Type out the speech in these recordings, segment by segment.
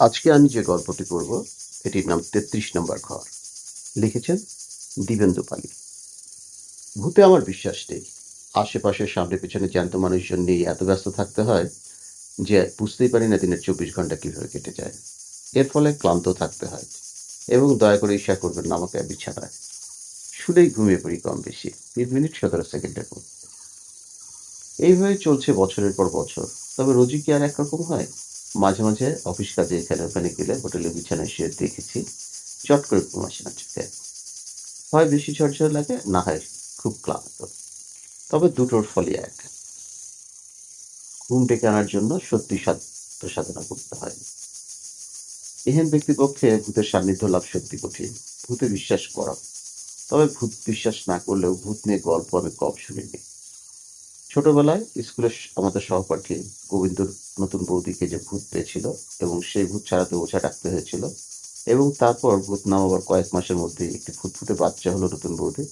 আজকে আমি যে গল্পটি করব এটির নাম তেত্রিশ নম্বর ঘর। লিখেছেন দিবেন্দু পালি ভূতে আমার বিশ্বাস নেই। আশেপাশে সামনে পেছনে জ্যান্ত মানুষজন নিয়ে এত ব্যস্ত থাকতে হয় যে বুঝতেই পারি না দিনের চব্বিশ ঘণ্টা কীভাবে কেটে যায়। এর ফলে ক্লান্ত থাকতে হয় এবং দয়া করে ঈর্ষা করবেন না, আমাকে বিছানায়। শুলেই ঘুমিয়ে পড়ি কম বেশি। তিন মিনিট সতেরো সেকেন্ডের মধ্যে। এইভাবে চলছে বছরের পর বছর। তবে রোজই কি আর একরকম হয়? মাঝে মাঝে অফিস কাজে এখানে ওখানে গেলে হোটেলে বিছানায় শুয়ে দেখেছি, চট করে ঘুম আসে না চোখে হয় বেশি ঝরঝর লাগে, না হয় খুব ক্লান্ত। তবে দুটোর ফলই এক। ঘুম ডেকে আনার জন্য সত্যি সাধ্য সাধনা করতে হয়। এহেন ব্যক্তির পক্ষে ভূতের সান্নিধ্য লাভ সত্যি কঠিন। ভূতে বিশ্বাস করা। তবে ভূত বিশ্বাস না করলেও ভূত নিয়ে গল্প আমি কম শুনিনি। ছোটবেলায় স্কুলের আমাদের সহপাঠী গোবিন্দর নতুন বৌদিকে যে ভূত পেয়েছিল এবং সেই ভূত ছাড়াতে ওঝা ডাকতে হয়েছিল এবং তারপর ভূত নামাবার কয়েক মাসের মধ্যে একটি ফুটফুটে বাচ্চা হলো নতুন বৌদি।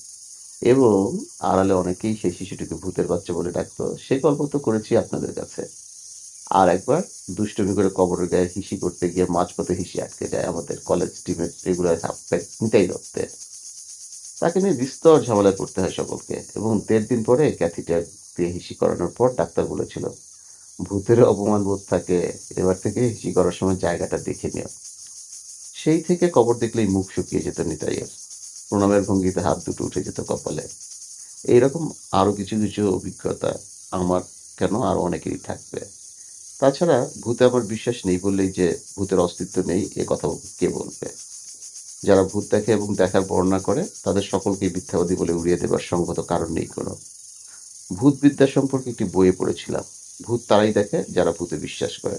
এবং আড়ালে অনেকেই সেই শিশুটিকে ভূতের বাচ্চা বলে ডাকত। সে গল্প তো করেছি আপনাদের কাছে। আর একবার দুষ্টমি করে কবরের গায়ে হিসি করতে গিয়ে মাঝপথে হিসি আটকে যায় আমাদের কলেজ টিমের রেগুলার নিতাই দত্তের। তাকে নিয়ে বিস্তর ঝামেলা করতে হয় সকলকে এবং দেড় দিন পরে ক্যাথিটার দিয়ে হিসি করানোর পর ডাক্তার বলেছিল, ভূতের অপমান বোধ থাকে, এবার থেকে হিসি করার সময় জায়গাটা দেখে নিও। সেই থেকে কবর দেখলেই মুখ শুকিয়ে যেত নিতাইয়ের। প্রণামের ভঙ্গিতে হাত দুটো উঠে যেত কপালে। এইরকম আরও কিছু কিছু অভিজ্ঞতা আমার কেন আর অনেকেরই থাকবে। তাছাড়া ভূতে আমার বিশ্বাস নেই বললেই যে ভূতের অস্তিত্ব নেই, এ কথা কে বলবে? যারা ভূত দেখে এবং দেখার বর্ণনা করে, তাদের সকলকে মিথ্যাবাদী বলে উড়িয়ে দেবার সঙ্গত কারণ নেই কোনো। ভূত বিদ্যা সম্পর্কে একটি বইয়ে পড়েছিলাম। ভূত তারাই দেখে যারা ভূতে বিশ্বাস করে।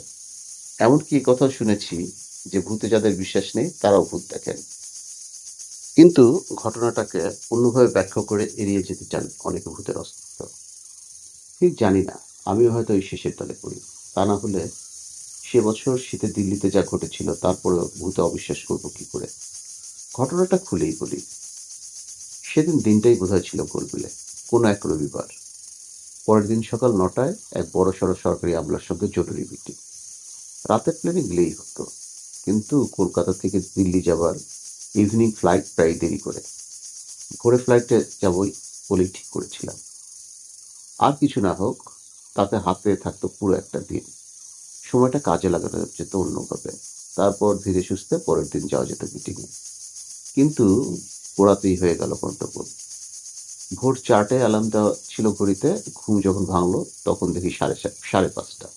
এমনকি এই কথাও শুনেছি যে ভূতে যাদের বিশ্বাস নেই, তারাও ভূত দেখেন। কিন্তু ঘটনাটাকে অন্যভাবে ব্যাখ্যা করে এড়িয়ে যেতে চান অনেকে ভূতের অস্তিত্ব ঠিক জানি না, আমিও হয়তো ওই শেষের দলে পড়ি। তা না হলে সে বছর শীতে দিল্লিতে যা ঘটেছিল, তারপরেও ভূতে অবিশ্বাস করব কি করে? ঘটনাটা খুলেই বলি। সেদিন দিনটাই বোধহয় ছিল গোলবিলে কোনো এক রবিবার। পরের দিন সকাল নটায় এক বড় সড়ো সরকারি আমলার সঙ্গে জরুরি মিটিং। রাতের প্লেনে গেলেই হতো, কিন্তু কলকাতা থেকে দিল্লি যাবার ইভিনিং ফ্লাইট প্রায় দেরি করে। ভোরে ফ্লাইটে যাবই বলেই ঠিক করেছিলাম। আর কিছু না হোক, তাতে হাতে থাকতো পুরো একটা দিন। সময়টা কাজে লাগানো যেত অন্যভাবে। তারপর ধীরে সুস্থে পরের দিন যাওয়া যেত মিটিংয়ে কিন্তু পোড়াতেই হয়ে গেল গন্ডগোল ভোর চারটায় অ্যালার্ম দেওয়া ছিল ঘড়িতে, ঘুম যখন ভাঙলো, তখন দেখি সাড়ে সাড়ে পাঁচটা।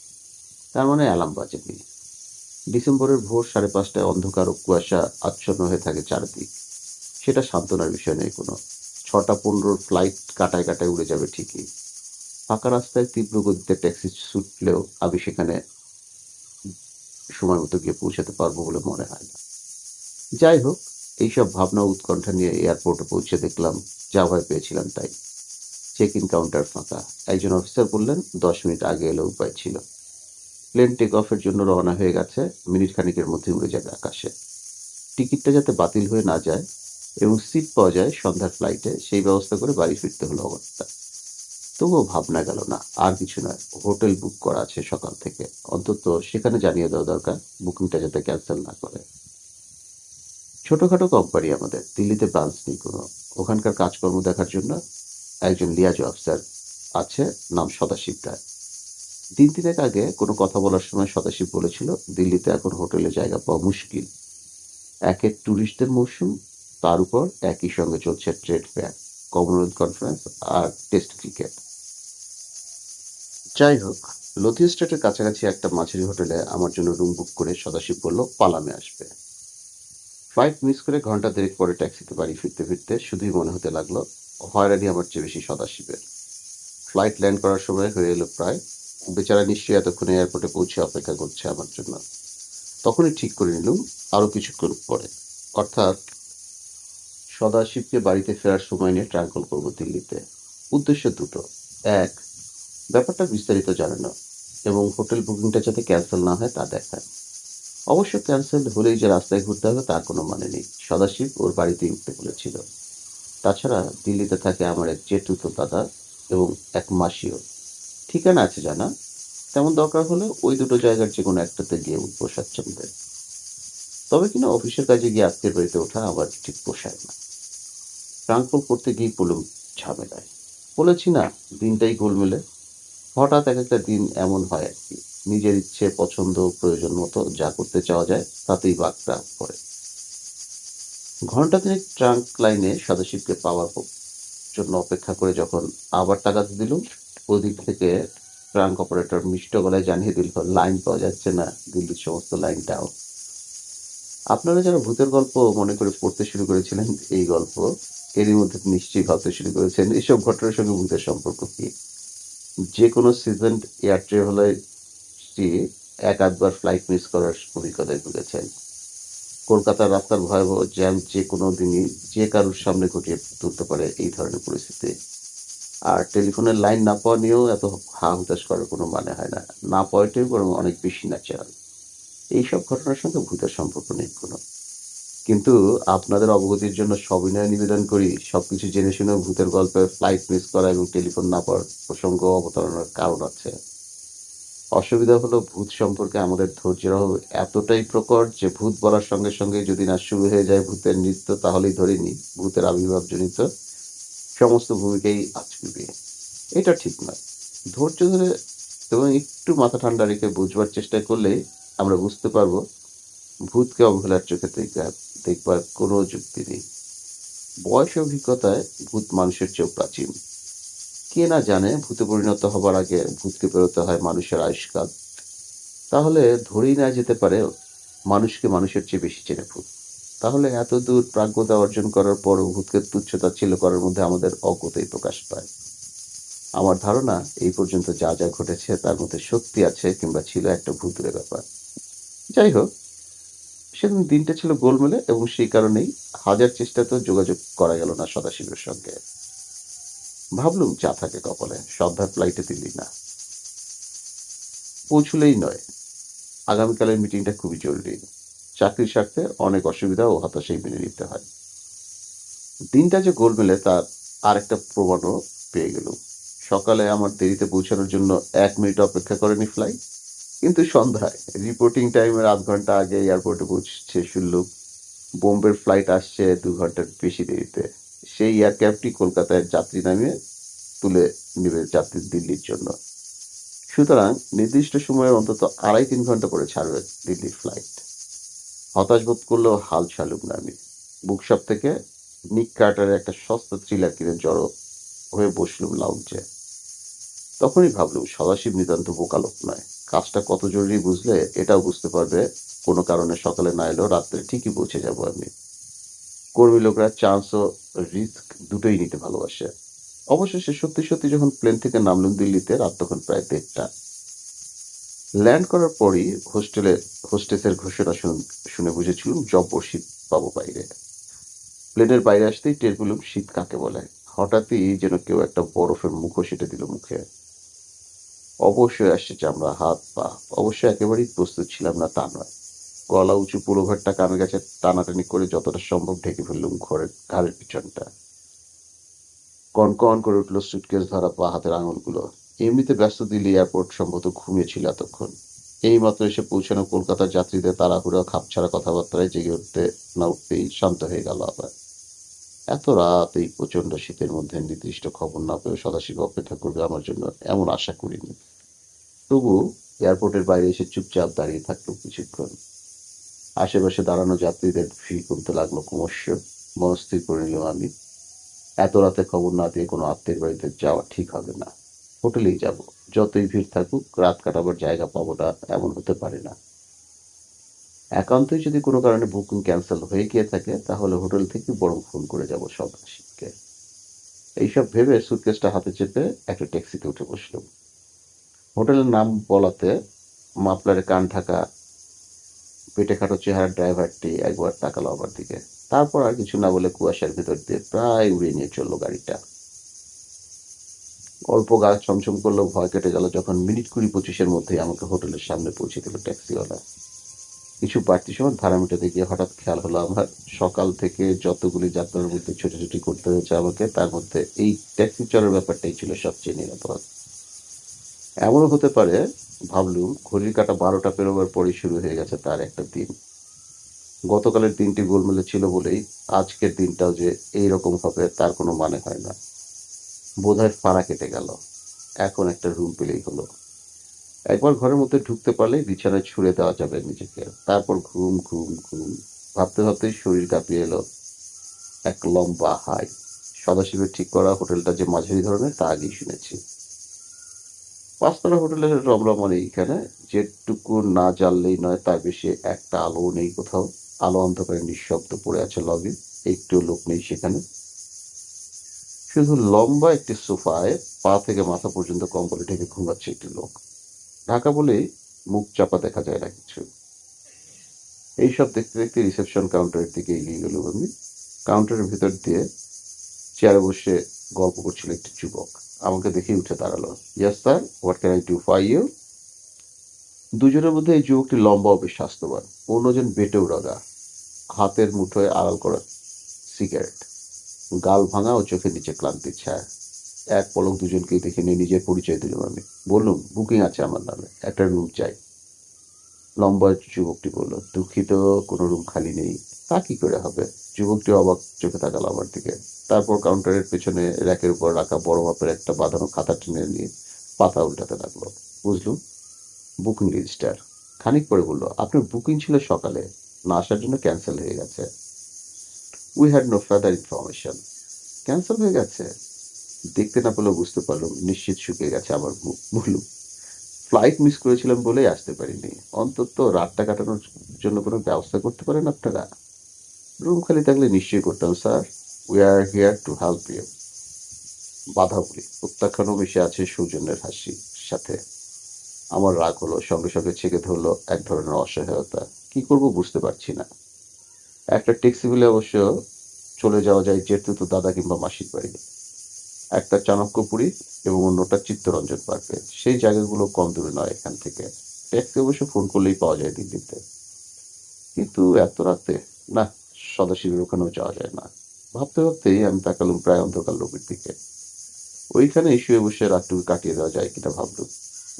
তার মানে অ্যালার্ম বাজেনি। ডিসেম্বরের ভোর সাড়ে পাঁচটায় অন্ধকার ও কুয়াশা আচ্ছন্ন হয়ে থাকে চারদিক। সেটা সান্ত্বনার বিষয় নেই কোনো। ছটা পনেরোর ফ্লাইট কাটায় কাটায় উড়ে যাবে ঠিকই। ফাঁকা রাস্তায় তীব্র গতিতে ট্যাক্সি ছুটলেও আমি সেখানে সময় মতো গিয়ে পৌঁছাতে পারব বলে মনে হয় না। যাই হোক, এইসব ভাবনা উৎকণ্ঠা নিয়ে এয়ারপোর্টে পৌঁছে দেখলাম যা ভয় পেয়েছিলাম তাই। চেক ইন কাউন্টার ফাঁকা। একজন অফিসার বললেন, দশ মিনিট আগে এলে উপায় ছিল। প্লেন টেক অফের জন্য রওনা হয়ে গেছে, মিনিট খানিকের মধ্যে উড়ে যাবে আকাশে। টিকিটটা যাতে বাতিল হয়ে না যায় এবং সিট পাওয়া যায় সন্ধ্যার ফ্লাইটে সেই ব্যবস্থা করে বাড়ি ফিরতে হলো অবস্থা তবুও ভাবনা গেল না, আর কিছু নয়। হোটেল বুক করা আছে সকাল থেকে। অন্তত সেখানে জানিয়ে দেওয়া দরকার বুকিংটা যাতে ক্যান্সেল না করে। ছোটখাটো কোম্পানি আমাদের, দিল্লিতে ব্রাঞ্চ নেই কোনো। ওখানকার কাজকর্ম দেখার জন্য একজন লিয়াজু অফিসার আছে, নাম সদাশিব রায়। দিন তিনেক আগে কোনো কথা বলার সময় সদাশিব বলেছিল, দিল্লিতে এখন হোটেলে জায়গা পাওয়া মুশকিল। একের ট্যুরিস্টদের মৌসুম তার উপর একই সঙ্গে চলছে ট্রেড ফেয়ার কমনওয়েলথ কনফারেন্স আর টেস্ট ক্রিকেট যাই হোক লতি স্টেটের কাছাকাছি একটা মাঝারি হোটেলে আমার জন্য রুম বুক করে সদাশিব বলল, পালামে আসবে। ফ্লাইট মিস করে ঘণ্টা দেড়েক পরে ট্যাক্সিতে বাড়ি ফিরতে ফিরতে শুধুই মনে হতে লাগল, হয়রানি আমার চেয়ে বেশি সদাশিবের। ফ্লাইট ল্যান্ড করার সময় হয়ে এলো প্রায়। বেচারা নিশ্চয়ই এতক্ষণে এয়ারপোর্টে পৌঁছে অপেক্ষা করছে আমার জন্য। তখনই ঠিক করে নিলুম আরও কিছুক্ষণ পরে। অর্থাৎ সদাশিবকে বাড়িতে ফেরার সময় নিয়ে ট্রাঙ্কল করব দিল্লিতে। উদ্দেশ্য দুটো। এক, ব্যাপারটা বিস্তারিত জানানো এবং হোটেল বুকিংটা যাতে ক্যান্সেল না হয় তা দেখা অবশ্য ক্যান্সেল হলেই যে রাস্তায় ঘুরতে হবে তার কোনো মানে নেই। সদাশিব ওর বাড়িতেই উঠতে বলেছিল। তাছাড়া দিল্লিতে থাকে আমার এক জেঠুতো দাদা এবং এক মাসিও। ঠিকানা আছে জানা? তেমন দরকার হলে ওই দুটো জায়গার যে কোনো একটাতে গিয়ে উঠবো স্বাচ্ছন্দ্যে। তবে কিনা অফিসের কাজে গিয়ে আত্মীয় বাড়িতে ওঠা আবার ঠিক পোষায় না। ট্রাঙ্কল করতে গিয়ে পড়লুম ঝামেলায়। বলেছি না, দিনটাই গোলমেলে। হঠাৎ এক একটা দিন এমন হয় আর কি। নিজের ইচ্ছে, পছন্দ, প্রয়োজন মতো যা করতে চাওয়া যায়, তাতেই বাঘটা পড়ে। ঘণ্টা তিনেক ট্রাঙ্ক লাইনে সদাশিবকে পাওয়ার জন্য অপেক্ষা করে যখন আবার টাকা দিলুম ওদিক থেকে ট্রাঙ্ক অপারেটর মিষ্ট গলায় জানিয়ে দিল, লাইন পাওয়া যাচ্ছে না, দিল্লির সমস্ত লাইন ডাউন আপনারা যারা ভূতের গল্প মনে করে পড়তে শুরু করেছিলেন, এই গল্প এরই মধ্যে নিশ্চয়ই ভাবতে শুরু করেছেন, এসব ঘটনার সঙ্গে ভূতের সম্পর্ক কি? যে কোনো সিজন এয়ার ট্রাভেলার এক আধবার ফ্লাইট মিস করার অভিজ্ঞতায় ভুগেছেন কলকাতার রাস্তার ভয়াবহ জ্যাম যে কোনো দিনই যে কারোর সামনে ঘটিয়ে তুলতে পারে এই ধরনের পরিস্থিতি। আর টেলিফোনের লাইন না পাওয়া নিয়েও এত হা হুতাশ করার কোনো মানে হয় না। না পাওয়াটাই বরং অনেক বেশি ন্যাচারাল এইসব ঘটনার সঙ্গে ভূতের সম্পর্ক নেই কোনো কিন্তু আপনাদের অবগতির জন্য সবিনয় নিবেদন করি, সবকিছু জেনে শুনে ভূতের গল্পে ফ্লাইট মিস করা এবং টেলিফোন না পাওয়ার প্রসঙ্গ অবতারণার কারণ আছে। অসুবিধা হলো ভূত সম্পর্কে আমাদের ধৈর্যের অভাব এতটাই প্রকট যে ভূত বলার সঙ্গে সঙ্গে যদি না শুরু হয়ে যায় ভূতের নৃত্য, তাহলেই ধরে নি ভূতের আবির্ভাব জনিত সমস্ত ভূমিকেই আচকিবে এটা ঠিক নয়। ধৈর্য ধরে এবং একটু মাথা ঠান্ডা রেখে বুঝবার চেষ্টা করলেই আমরা বুঝতে পারব ভূতকে অবহেলার চোখে দেখা- দেখবার কোনো যুক্তি নেই। বয়স অভিজ্ঞতায় ভূত মানুষের চেয়েও প্রাচীন। কে না জানে ভূতে পরিণত হবার আগে ভূতকে পেরোতে হয় মানুষের আয়ুষ্কাল। তাহলে ধরেই না যেতে পারে মানুষকে মানুষের চেয়ে বেশি চেনে ভূত। তাহলে এত দূর প্রাজ্ঞতা অর্জন করার পরও ভূতকে তুচ্ছতা ছিল করার মধ্যে আমাদের অজ্ঞতাই প্রকাশ পায়। আমার ধারণা এই পর্যন্ত যা যা ঘটেছে তার মধ্যে সত্যি আছে কিংবা ছিল একটা ভূতের ব্যাপার। যাই হোক, সেদিন দিনটা ছিল গোলমেলে এবং সেই কারণেই হাজার চেষ্টাতেও যোগাযোগ করা গেল না সদাশিবের সঙ্গে। ভাবলুম চা থাকে কপালে সন্ধ্যার ফ্লাইটে দিলি না। পৌঁছলেই নয়। আগামীকালের মিটিংটা খুবই জরুরি। চাকরির স্বার্থে অনেক অসুবিধা ও হতাশাই মেনে নিতে হয়। দিনটা যে গোলমেলে, তার আর একটা প্রমাণও পেয়ে গেল সকালে আমার দেরিতে পৌঁছানোর জন্য এক মিনিট অপেক্ষা করেনি ফ্লাইট কিন্তু সন্ধ্যায় রিপোর্টিং টাইমের আধ ঘণ্টা আগে এয়ারপোর্টে পৌঁছছে শুনলুম। বোম্বের ফ্লাইট আসছে দু ঘণ্টার বেশি দেরিতে। সেই এয়ার ক্যাবটি কলকাতায় যাত্রী নামিয়ে তুলে নেবে যাত্রী দিল্লির জন্য। সুতরাং নির্দিষ্ট সময়ের অন্তত আড়াই তিন ঘণ্টা পরে ছাড়বে দিল্লির ফ্লাইট হতাশ বোধ করলেও হাল ছাড়লুম না আমি। বুকশপ থেকে নিক কার্টারের একটা সস্তা থ্রিলার কিনে জড়ো হয়ে বসলুম লাউঞ্চে তখনই ভাবলুম, সদাশিব নিতান্ত বোকা লোক নয়। কাজটা কত জরুরি বুঝলে এটাও বুঝতে পারবে, কোনো কারণে সকালে না এলেও রাত্রে ঠিকই পৌঁছে যাব আমি। কর্মী লোকরা চান্স ও রিস্ক দুটোই নিতে ভালোবাসে। অবশেষে সত্যি সত্যি যখন প্লেন থেকে নামলুম দিল্লিতে, রাত তখন প্রায় দেড়টা। ল্যান্ড করার পরই হোস্টেলে হোস্টেসের ঘোষণা শুন- বুঝেছিলাম জব্বর শীত পাবো বাইরে। প্লেনের বাইরে আসতেই টের পেলুম শীত কাকে বলে। হঠাৎই যেন কেউ একটা বরফের মুখো সেটে দিল মুখে। অবশ্যই আসছে চামড়া, হাত, পা। অবশ্যই একেবারেই প্রস্তুত ছিলাম না তা নয়। গলা উঁচু পুরোঘরটা কানে গেছে, টানাটানি করে যতটা সম্ভব ঢেকে ফেললুম ঘরের ঘাড়ের পিছনটা। কনকন করে উঠল সুটকেস ধরা পা হাতের আঙুলগুলো। এমনিতে ব্যস্ত দিল্লি এয়ারপোর্ট সম্ভবত ঘুমিয়েছিল এতক্ষণ। এই মাত্র এসে পৌঁছানো কলকাতার যাত্রীদের তাড়াহুড়ো, খাপছাড়া কথাবার্তায় জেগে উঠতে না উঠতেই শান্ত হয়ে গেল আবার। এত রাত এই প্রচণ্ড শীতের মধ্যে নির্দিষ্ট খবর না পেয়ে সদাশিব অপেক্ষা করবে আমার জন্য এমন আশা করিনি। তবু এয়ারপোর্টের বাইরে এসে চুপচাপ দাঁড়িয়ে থাকল কিছুক্ষণ। আশেপাশে দাঁড়ানো যাত্রীদের ভিড় কমতে লাগল ক্রমশ। মনস্থির করে নিলাম আমি। এত রাতে খবর না দিয়ে কোনো আত্মীয় বাড়িতে যাওয়া ঠিক হবে না। হোটেলেই যাব। যতই ভিড় থাকুক, রাত কাটাবার জায়গা পাবো না, এমন হতে পারে না। একান্তই যদি কোনো কারণে বুকিং ক্যান্সেল হয়ে গিয়ে থাকে, তাহলে হোটেল থেকে বরং ফোন করে যাব সব আশিককে। এইসব ভেবে সুটকেসটা হাতে চেপে একটা ট্যাক্সিতে উঠে বসলাম হোটেলের নাম বলাতে মাপলারে কান ঢাকা পেটে খাটো চেহারার ড্রাইভারটি একবার তাকালো আমার দিকে। তারপর আর কিছু না বলে কুয়াশার ভিতর দিয়ে প্রায় উড়িয়ে নিয়ে চলল গাড়িটা। অল্প গা ছমছম করল, ভয় কেটে গেল যখন মিনিট কুড়ি পঁচিশের মধ্যেই আমাকে হোটেলের সামনে পৌঁছে দিল ট্যাক্সিওয়ালা। কিছু বাড়তি সময় ভাড়া মেটাতে গিয়ে হঠাৎ খেয়াল হলো আমার। সকাল থেকে যতগুলি যাত্রার মধ্যে ছোটাছুটি করতে হয়েছে আমাকে, তার মধ্যে এই ট্যাক্সি চড়ার ব্যাপারটাই ছিল সবচেয়ে নিরাপদ। এমনও হতে পারে ভাবলুম ঘড়ির কাটা বারোটা পেরোবার পরই শুরু হয়ে গেছে তার একটা দিন। গতকালের দিনটি গোলমেলে ছিল বলেই আজকের দিনটাও যে এইরকম হবে তার কোনো মানে হয় না। বোধহয় ফাড়া কেটে গেল। এখন একটা রুম পেলেই হলো। একবার ঘরের মধ্যে ঢুকতে পারলে বিছানায় ছুড়ে দেওয়া যাবে নিজেকে। তারপর ঘুম ঘুম ঘুম। ভাবতে ভাবতেই শরীর কাঁপিয়ে এলো। এক লম্বা হাই। সদাশিবের ঠিক করা হোটেলটা যে মাঝারি ধরনের তা আগেই শুনেছি। পাঁচতলা হোটেলের রমরমা নেই এখানে যেটুকু না জ্বাললেই নয়, তার বেশি একটা আলো নেই কোথাও। আলো অন্ধকারে নিঃশব্দ পড়ে আছে লবি একটু লোক নেই সেখানে। শুধু লম্বা একটি সোফায় পা থেকে মাথা পর্যন্ত কম্বলে ঢেকে ঘুমাচ্ছে একটি লোক। ঢাকা বলেই মুখ চাপা দেখা যায় না কিছু। এইসব দেখতে দেখতে রিসেপশন কাউন্টারের দিকে এগিয়ে গেল আমি কাউন্টারের ভিতর দিয়ে চেয়ারে বসে গল্প করছিল একটি যুবক। আমাকে দেখেই উঠে দাঁড়াল। Yes sir what can I do for you দুজনের মধ্যে এই যুবকটি লম্বা ও স্বাস্থ্যবান। অন্যজন বেটেও রগা হাতের মুঠোয় আড়াল করা সিগারেট গাল ভাঙা ও চোখের নিচে ক্লান্তির ছায়া। এক পলক দুজনকেই দেখে নিয়ে নিজের পরিচয় দিলাম আমি। বললুম বুকিং আছে আমার নামে। একটা রুম চাই। লম্বা যুবকটি বলল, দুঃখিত, কোনো রুম খালি নেই। তা কি করে হবে? যুবকটি অবাক চোখে তাকালো আমার দিকে। তারপর কাউন্টারের পেছনে র্যাকের উপর রাখা বড় মাপের একটা বাঁধানো খাতা টেনে নিয়ে পাতা উল্টাতে লাগল। বুঝলুম? বুকিং রেজিস্টার খানিক পরে বলল, আপনার বুকিং ছিল সকালে। না আসার জন্য ক্যান্সেল হয়ে গেছে। We had no further information cancel হয়ে গেছে? দেখতে না পেলেও বুঝতে পারলাম, নিশ্চিত শুকিয়ে গেছে আমার মুখ। বললুম ফ্লাইট মিস করেছিলাম বলেই আসতে পারিনি। অন্তত রাতটা কাটানোর জন্য কোনো ব্যবস্থা করতে পারেন আপনারা? রুম খালি থাকলে নিশ্চয়ই করতাম sir we are here to help you বাধা বলি প্রত্যাখ্যানও মিশে আছে সৌজন্যের হাসির সাথে আমার রাগ হলো, সঙ্গে সঙ্গে ছেঁকে ধরলো এক ধরনের অসহায়তা। কি করব বুঝতে পারছি না। একটা ট্যাক্সি বিলে অবশ্য চলে যাওয়া যায় জেঠতুতো দাদা কিংবা মাসির বাড়ি। একটা চাণক্যপুরী এবং অন্যটা চিত্তরঞ্জন পার্কে। সেই জায়গাগুলো কম দূরে নয় এখান থেকে। ট্যাক্সি অবশ্য ফোন করলেই পাওয়া যায় দিল্লিতে কিন্তু এত রাতে, না, সদাশিবের ওখানেও যাওয়া যায় না। ভাবতে ভাবতেই আমি তাকালুম প্রায় অন্ধকার লোকের দিকে। ওইখানে শুয়ে বসে রাতটুকু কাটিয়ে দেওয়া যায় কিনা ভাবলুম।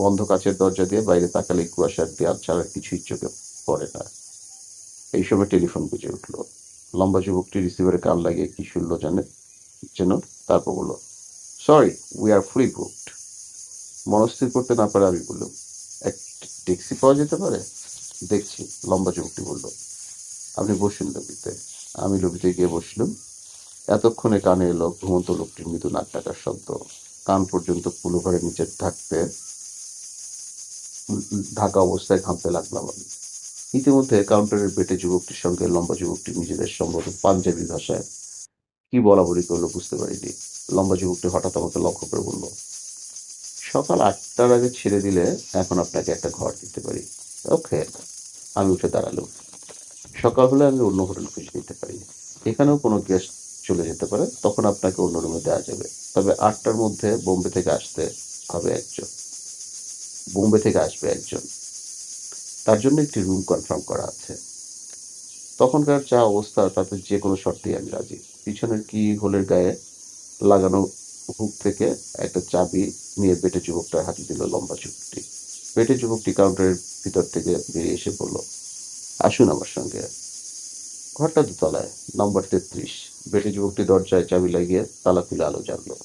বন্ধ কাচের দরজা দিয়ে বাইরে তাকালে কুয়াশার দেয়াল ছাড়া কিছুই চোখে পড়ে না। এই সময় টেলিফোন বুঝে উঠল। লম্বা যুবকটি রিসিভারে কান লাগিয়ে কি শুনলো জানে যেন তারপর বলল sorry we are free booked মনস্থির করতে না পারে আমি বললাম, এক ট্যাক্সি পাওয়া যেতে পারে? দেখছি, লম্বা যুবকটি বলল, আপনি বসুন লবিতে আমি লবিতে গিয়ে বসলাম। এতক্ষণে কানে এলো ঘুমন্ত লোকটির মৃদু নাক ডাকার শব্দ। কান পর্যন্ত পুলোভারের নিচে থাকতে ঢাকা অবস্থায় ঘামতে লাগলাম আমি। ইতিমধ্যে কাউন্টারের বেটে যুবকটির সঙ্গে লম্বা যুবকটি নিজেদের সম্ভবত পাঞ্জাবি ভাষায় কি বলা বলি করল বুঝতে পারিনি। লম্বা যুবকটি হঠাৎ আমাকে লক্ষ্য করে বলল, সকাল আটটার আগে ছেড়ে দিলে এখন আপনাকে একটা ঘর দিতে পারি। ওকে। আমি উঠে দাঁড়ালাম। সকাল হলে আমি অন্য হোটেল খুঁজে নিতে পারি এখানেও কোনো গেস্ট চলে যেতে পারে, তখন আপনাকে অন্য রুমে দেওয়া যাবে। তবে আটটার মধ্যে বোম্বে থেকে আসতে হবে একজন। বোম্বে থেকে আসবে একজন। তার জন্য একটি রুম কনফার্ম করা আছে। তখনকার যা অবস্থা, তাতে যে কোনো শর্তেই আমি রাজি। পিছনের কি হোলের গায়ে লাগানো হুক থেকে একটা চাবি নিয়ে বেটে যুবকটা হাতে দিল লম্বা যুবকটি বেটে যুবকটি কাউন্টারের ভিতর থেকে বেরিয়ে এসে বলল, আসুন আমার সঙ্গে। ঘরটা দোতলায় নম্বর তেত্রিশ। বেটে যুবকটি দরজায় চাবি লাগিয়ে তালা খুলে আলো জ্বাললো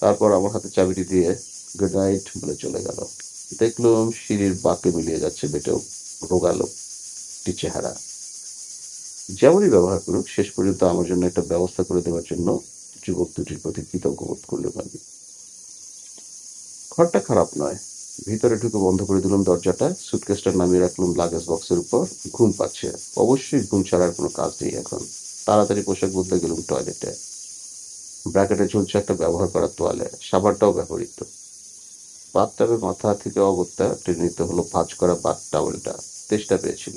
তারপর আমার হাতে চাবিটি দিয়ে গুড নাইট বলে চলে গেল। দেখলাম সিঁড়ির বাঁকে মিলিয়ে যাচ্ছে বেটেও রোগালো চেহারা। যেমনই ব্যবহার করুক, শেষ পর্যন্ত আমার জন্য একটা ব্যবস্থা করে দেওয়ার জন্য যুবক দুটির প্রতি কৃতজ্ঞ বোধ করলাম আমি। ঘরটা খারাপ নয়। ভিতরে ঢুকে বন্ধ করে দিলাম দরজাটা সুটকেসটা নামিয়ে রাখলাম লাগেজ বক্সের উপর। ঘুম পাচ্ছে। অবশ্যই ঘুম ছাড়ার কোনো কাজ নেই এখন। তাড়াতাড়ি পোশাক বদলে গেলাম টয়লেটে ব্র্যাকেটে ঝুলছে একটা ব্যবহার করা তোয়ালে সাবারটাও ব্যবহৃত। বাথটাবে মাথা থেকে অগত্যা নিতে হলো ভাঁজ করা বাথ টাওয়েলটা তেষ্টা পেয়েছিল।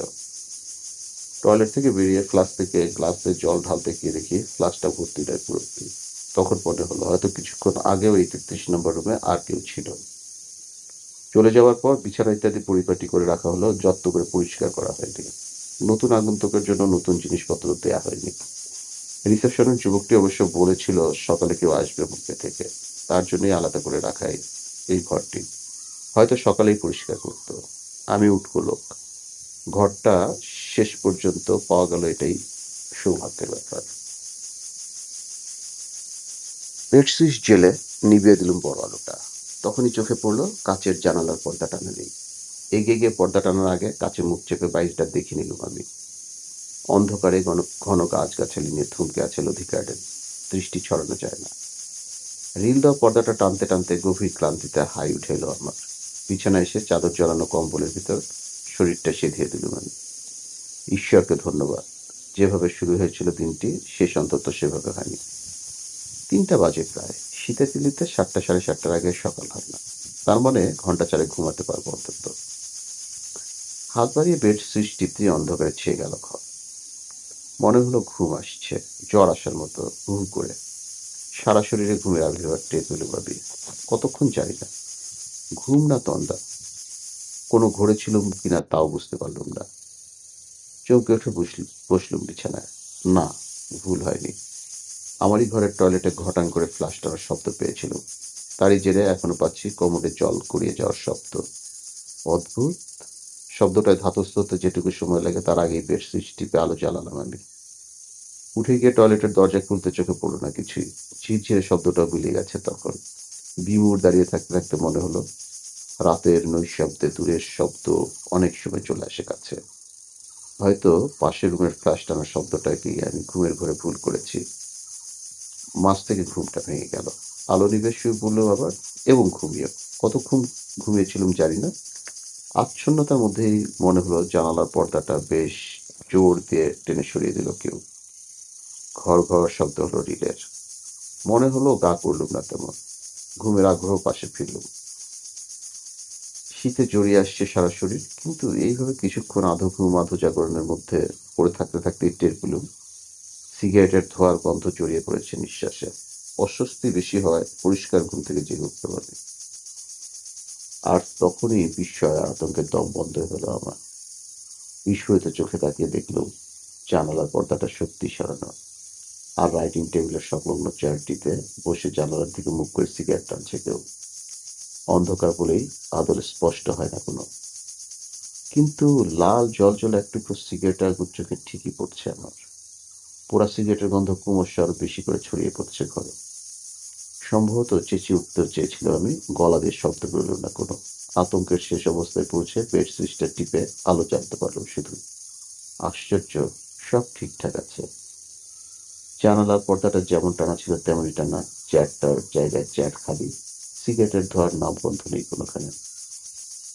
টয়লেট থেকে বেরিয়ে ফ্লাস থেকে গ্লাসে জল ঢালতে গিয়ে দেখি ফ্লাসটা ভর্তি নয় পুরোপুরি। তখন মনে হলো হয়তো কিছুক্ষণ আগেও এই তেত্রিশ নম্বর রুমে আর কেউ ছিল। চলে যাওয়ার পর বিছানা ইত্যাদি পরিপাটি করে রাখা হলো, যত্ন করে পরিষ্কার করা হয়নি। নতুন আগন্তুকের জন্য নতুন জিনিসপত্র দেয়া হয়নি। রিসেপশনের যুবকটি অবশ্য বলেছিল, সকালে কেউ আসবে মুখে থেকে। তার জন্যই আলাদা করে রাখাই এই ঘরটি। হয়তো সকালেই পরিষ্কার করতো। আমি উঠবো লোক। ঘরটা শেষ পর্যন্ত পাওয়া গেল এটাই সৌভাগ্যের ব্যাপার। বেডসুইচ জেলে নিভিয়ে দিলুম বড় আলোটা। তখনই চোখে পড়ল কাচের জানালার পর্দা নেই। এগিয়ে গিয়ে পর্দা টানার আগে কাছে মুখ চেপে বাইশটা দেখে নিলুম আমি। অন্ধকারে ঘন ঘন গাছগাছালি নিয়ে থমকে আছে লধি গার্ডেন দৃষ্টি ছড়ানো যায় না। রিল দেওয়া পর্দাটা টানতে টানতে গভীর ক্লান্তিতে হাই উঠে এলো আমার। বিছানায় এসে চাদর জড়ানো কম্বলের ভিতর শরীরটা সেধিয়ে দিলুম আমি। ঈশ্বরকে ধন্যবাদ। যেভাবে শুরু হয়েছিল দিনটি, শেষ অন্তত সেভাবে হয়নি। তিনটা বাজে প্রায়। শীতে দিল্লিতে সাতটা সাড়ে সাতটার আগে সকাল হয় না। তার মানে ঘণ্টা চারে ঘুমাতে পারব অন্তত। হাত বাড়িয়ে বেড সুইচ টিপতে অন্ধকারে ছেয়ে গেল ঘর। মনে হলো ঘুম আসছে, জ্বর আসার মতো হু করে। সারা শরীরে ঘুমের আবির্ভাব টের পেল ভাবি। কতক্ষণ জানি না। ঘুম না তন্দা কোনো ঘরে ছিলুম কিনা তাও বুঝতে পারলুম না। চৌকে উঠে বসল- বসলুম বিছানায়। না, ভুল হয়নি। আমারই ঘরের টয়লেটে ঘটাং করে ফ্লাশ টানার শব্দ পেয়েছিলাম। তারই জেরে এখনও পাচ্ছি কোমরে জল গড়িয়ে যাওয়ার শব্দ। অদ্ভুত। শব্দটায় ধাতস্থ হতে যেটুকু সময় লাগে, তার আগেই বেশ সুইচ টিপে আলো জ্বালালাম আমি। উঠে গিয়ে টয়লেটের দরজা খুলতে চোখে পড়ল না কিছুই। ঝিরঝিরে শব্দটাও মিলিয়ে গেছে তখন। বিমুর দাঁড়িয়ে থাকতে থাকতে মনে হলো, রাতের নৈশব্দে দূরের শব্দ অনেক সময় চলে আসে কাছে। হয়তো পাশের রুমের ফ্ল্যাশ টানার শব্দটাকে আমি ঘুমের ঘরে ভুল করেছি। মাঝ থেকে ঘুমটা ভেঙে গেল। আলো নিবে শুয়ে বললেও আবার, এবং ঘুমিয়ে। কতক্ষণ ঘুমিয়েছিলাম জানি না। আচ্ছন্নতার মধ্যেই মনে হলো জানালার পর্দাটা বেশ জোর দিয়ে টেনে সরিয়ে দিল কেউ। ঘর ঘর শব্দ হলো রিলের। মনে হলো গা করলুম না তেমন। ঘুমের আগ্রহ পাশে ফিরলুম। শীতে জড়িয়ে আসছে সারা শরীর, কিন্তু এইভাবে কিছুক্ষণ আধো ঘুম আধো জাগরণের মধ্যে পড়ে থাকতে থাকতেই টের পেলুম। সিগারেটের ধোয়ার গন্ধ জড়িয়ে পড়েছে নিঃশ্বাসে। অস্বস্তি বেশি হয় পরিষ্কার ঘুম থেকে জেগে উঠতে পারি আর তখনই বিস্ময় আতঙ্কের দম বন্ধ হয়ে গেল আমার। বিস্ময়িত চোখে তাকিয়ে দেখলুম জানালার পর্দাটা সত্যি সরানো। আর রাইটিং টেবিলের সংলগ্ন চেয়ারটিতে বসে জানালার দিকে মুখ করে সিগারেট টানছে কেউ। অন্ধকার বলেই আদলে স্পষ্ট হয় না কোনো। কিন্তু লাল জল জল একটু সিগারেট আর চোখে ঠিকই পড়ছে আমার। পোড়া সিগারেটের গন্ধ ক্রমশ আরও বেশি করে ছড়িয়ে পড়ছে ঘরে। সম্ভবত চেঁচিয়ে উঠতে চেয়েছিল আমি গলা দিয়ে শব্দ বেরোল না কোনো। আতঙ্কের শেষ অবস্থায় পৌঁছে বেড সুইচটা টিপে আলো জানতে পারলাম শুধু। আশ্চর্য, সব ঠিকঠাক আছে। জানালার পর্দাটা যেমন টানা ছিল, তেমনই টানা চ্যাটটার জায়গায় চ্যাট খালি। সিগারেটের ধোয়ার নাম বন্ধ নেই কোনোখানে।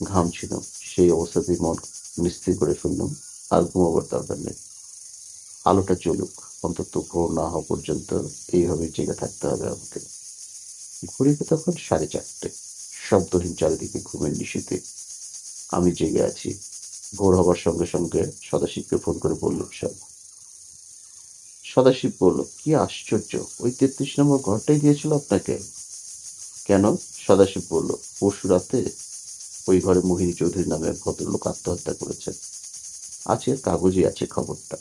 ঘাম ছিল, সেই অবস্থাতেই মন নিস্থির করে ফেললাম আর ঘুমাবার দরকার নেই। আলোটা চলুক অন্তত ঘোর না হওয়া পর্যন্ত এইভাবে জেগে থাকতে হবে আমাকে। ঘড়িতে তখন সাড়ে চারটে। শব্দহীন চারিদিকে ঘুমের নিষেধে। আমি জেগে আছি। ভোর হবার সঙ্গে সঙ্গে সদাশিবকে ফোন করে বলল, সব সদাশিব বলল, কি আশ্চর্য! ওই তেত্রিশ নম্বর ঘরটাই দিয়েছিল আপনাকে? কেন? সদাশিব বলল, পরশু রাতে ওই ঘরে মোহিনী চৌধুরী নামে ভদ্রলোক আত্মহত্যা করেছেন। আজকের কাগজে আছে খবরটা।